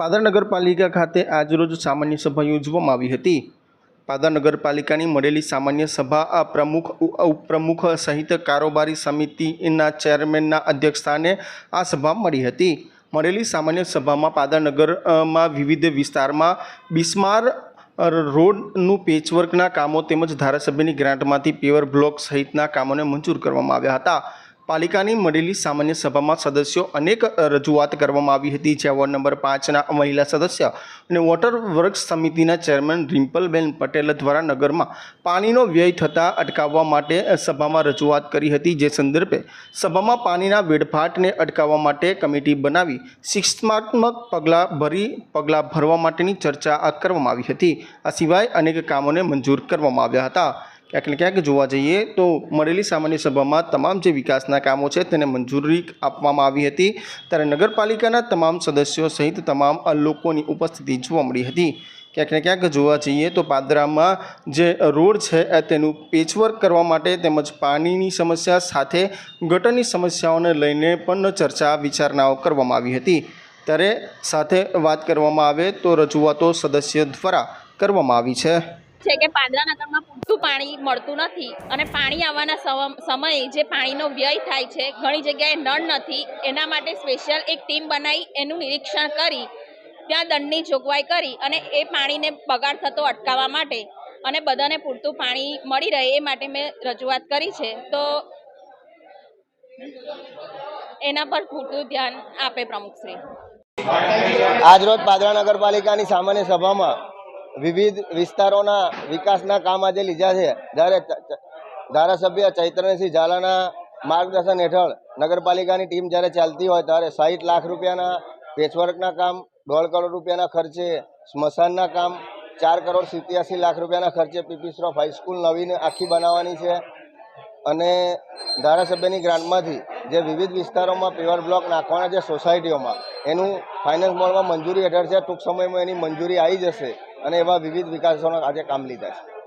પાદર નગરપાલિકા ખાતે આજરોજ સામાન્ય સભા યોજવામાં આવી હતી. પાદર નગરપાલિકાની મળેલી સામાન્ય સભા પ્રમુખ ઉપપ્રમુખ સહિત કારોબારી સમિતિના ચેરમેનના અધ્યક્ષસ્થાને આ સભા મળી હતી. મળેલી સામાન્ય સભામાં પાદર નગરમાં વિવિધ વિસ્તારમાં બિસ્માર રોડનું પેચવર્કના કામો તેમજ ધારાસભ્યની ગ્રાન્ટમાંથી પેવર બ્લોક સહિતના કામોને મંજૂર કરવામાં આવ્યા હતા. પાલિકાની મળેલી સામાન્ય સભામાં સદસ્યો અનેક રજૂઆત કરવામાં આવી હતી. જ્યાં વોર્ડ નંબર પાંચના મહિલા સદસ્ય અને વોટર વર્ક્સ સમિતિના ચેરમેન રિમ્પલબેન પટેલ દ્વારા નગરમાં પાણીનો વ્યય થતાં અટકાવવા માટે સભામાં રજૂઆત કરી હતી. જે સંદર્ભે સભામાં પાણીના વેડફાટને અટકાવવા માટે કમિટી બનાવી શિક્ષણાત્મક પગલાં ભરી પગલાં ભરવા માટેની ચર્ચા કરવામાં આવી હતી. આ સિવાય અનેક કામોને મંજૂર કરવામાં આવ્યા હતા. ક્યાંક ને ક્યાંક જોવા જઈએ તો મળેલી સામાન્ય સભામાં તમામ જે વિકાસના કામો છે તેને મંજૂરી આપવામાં આવી હતી. ત્યારે નગરપાલિકાના તમામ સદસ્યો સહિત તમામ લોકોની ઉપસ્થિતિ જોવા મળી હતી. ક્યાંક ને ક્યાંક જોવા જઈએ તો પાદરામાં જે રોડ છે તેનું પેચવર્ક કરવા માટે તેમજ પાણીની સમસ્યા સાથે ગટરની સમસ્યાઓને લઈને પણ ચર્ચા વિચારણાઓ કરવામાં આવી હતી. ત્યારે સાથે વાત કરવામાં આવે તો રજૂઆતો સદસ્ય દ્વારા કરવામાં આવી છે. છે કે પાદરા નગરમાં પૂરતું પાણી મળતું નથી અને પાણી આવવાના સમ- સમયે જે પાણીનો વ્યય થાય છે, ઘણી જગ્યાએ નળ નથી, એના માટે સ્પેશિયલ એક ટીમ બનાવી એનું નિરીક્ષણ કરી, ત્યાં દંડની જોગવાઈ કરી અને એ પાણીને બગાડ થતો અટકાવવા માટે અને બધાને પૂરતું પાણી મળી રહે એ માટે મેં રજૂઆત કરી છે. તો એના પર પૂરતું ધ્યાન આપે પ્રમુખશ્રી. આજરોજ પાદરા નગરપાલિકાની સામાન્ય સભામાં વિવિધ વિસ્તારોના વિકાસના કામ આજે લીધા છે. જ્યારે ધારાસભ્ય ચૈતન્યસિંહ ઝાલાના માર્ગદર્શન હેઠળ નગરપાલિકાની ટીમ જ્યારે ચાલતી હોય ત્યારે સાઠ લાખ રૂપિયાના પેચવર્કના કામ, દોઢ કરોડ રૂપિયાના ખર્ચે સ્મશાનના કામ, ચાર કરોડ સિત્યાસી લાખ રૂપિયાના ખર્ચે પીપી શ્રોફ હાઈસ્કૂલ નવીને આખી બનાવવાની છે. અને ધારાસભ્યની ગ્રાન્ટમાંથી જે વિવિધ વિસ્તારોમાં પેવર બ્લોક નાખવાના છે સોસાયટીઓમાં એનું ફાઇનાન્સ મળવા મંજૂરી હેઠળ છે. ટૂંક સમયમાં એની મંજૂરી આવી જશે. અને એવા વિવિધ વિકાસોના આજે કામ લીધા છે.